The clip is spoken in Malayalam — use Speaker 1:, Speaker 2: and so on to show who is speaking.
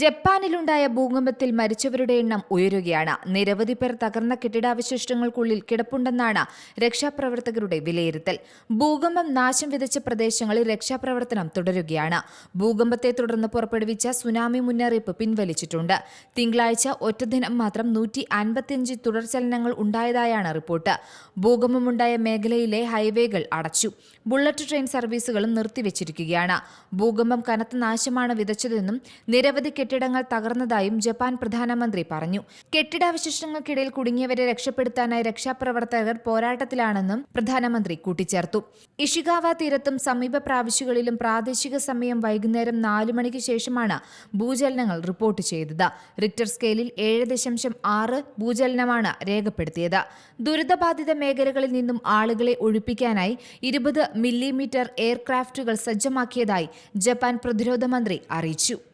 Speaker 1: ജപ്പാനിലുണ്ടായ ഭൂകമ്പത്തിൽ മരിച്ചവരുടെ എണ്ണം ഉയരുകയാണ്. നിരവധി പേർ തകർന്ന കെട്ടിടാവശിഷ്ടങ്ങൾക്കുള്ളിൽ കിടപ്പുണ്ടെന്നാണ് രക്ഷാപ്രവർത്തകരുടെ വിലയിരുത്തൽ. ഭൂകമ്പം നാശം വിതച്ച പ്രദേശങ്ങളിൽ രക്ഷാപ്രവർത്തനം തുടരുകയാണ്. ഭൂകമ്പത്തെ തുടർന്ന് പുറപ്പെടുവിച്ച സുനാമി മുന്നറിയിപ്പ് പിൻവലിച്ചിട്ടുണ്ട്. തിങ്കളാഴ്ച ഒറ്റദിനം മാത്രം നൂറ്റി അൻപത്തിയഞ്ച് തുടർചലനങ്ങൾ ഉണ്ടായതായാണ് റിപ്പോർട്ട്. ഭൂകമ്പമുണ്ടായ മേഖലയിലെ ഹൈവേകൾ അടച്ചു. ബുള്ളറ്റ് ട്രെയിൻ സർവീസുകളും നിർത്തിവച്ചിരിക്കുകയാണ്. ഭൂകമ്പം കനത്ത നാശമാണ് വിതച്ചതെന്നും നിരവധി കെട്ടിടങ്ങൾ തകർന്നതായും ജപ്പാൻ പ്രധാനമന്ത്രി പറഞ്ഞു. കെട്ടിടാവശിഷ്ടങ്ങൾക്കിടയിൽ കുടുങ്ങിയവരെ രക്ഷപ്പെടുത്താനായി രക്ഷാപ്രവർത്തകർ പോരാട്ടത്തിലാണെന്നും പ്രധാനമന്ത്രി കൂട്ടിച്ചേർത്തു. ഇഷിഗാവ തീരത്തും സമീപ പ്രാവശ്യകളിലും പ്രാദേശിക സമയം വൈകുന്നേരം നാലു മണിക്ക് ശേഷമാണ് ഭൂചലനങ്ങൾ റിപ്പോർട്ട് ചെയ്തത്. റിക്ടർ സ്കെയിലിൽ ഏഴ് ദശാംശം ആറ് ഭൂചലനമാണ് രേഖപ്പെടുത്തിയത്. ദുരിതബാധിത മേഖലകളിൽ നിന്നും ആളുകളെ ഒഴിപ്പിക്കാനായി ഇരുപത് മില്ലിമീറ്റർ എയർക്രാഫ്റ്റുകൾ സജ്ജമാക്കിയതായി ജപ്പാൻ പ്രതിരോധ മന്ത്രി അറിയിച്ചു.